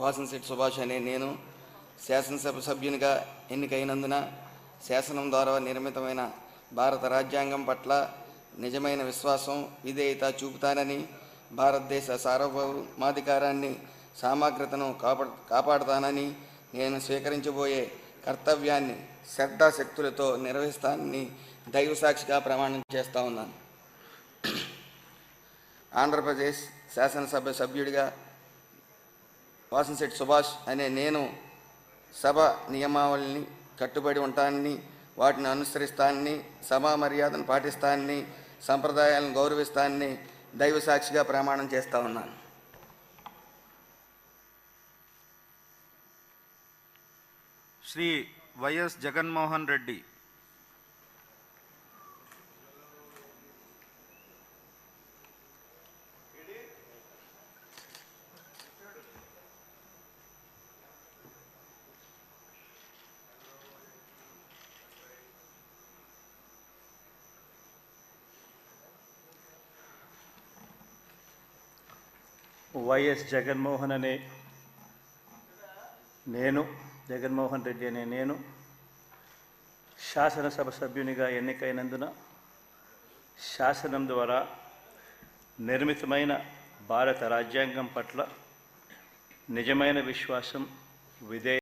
వాసనశెట్టి సుభాష్ అనే నేను శాసనసభ సభ్యునిగా ఎన్నికైనందున శాసనం ద్వారా నిర్మితమైన భారత రాజ్యాంగం పట్ల నిజమైన విశ్వాసం విధేయత చూపుతానని భారతదేశ సార్వభౌమాధికారాన్ని సామగ్రతను కాపా కాపాడుతానని నేను స్వీకరించబోయే కర్తవ్యాన్ని శ్రద్ధాశక్తులతో నిర్వహిస్తానని దైవ సాక్షిగా ప్రమాణం చేస్తా ఉన్నాను. ఆంధ్రప్రదేశ్ శాసనసభ సభ్యుడిగా వాసంశెట్టి సుభాష్ అనే నేను సభ నియమావళిని కట్టుబడి ఉంటానని వాటిని అనుసరిస్తానని సభా మర్యాదను పాటిస్తానని సంప్రదాయాలను గౌరవిస్తానని దైవ సాక్షిగా ప్రమాణం చేస్తా ఉన్నాను. శ్రీ వైఎస్ జగన్మోహన్ రెడ్డి వైఎస్ జగన్మోహన్ అనే నేను జగన్మోహన్ రెడ్డి అనే నేను శాసనసభ సభ్యునిగా ఎన్నికైనందున శాసనం ద్వారా నిర్మితమైన భారత రాజ్యాంగం పట్ల నిజమైన విశ్వాసం విధే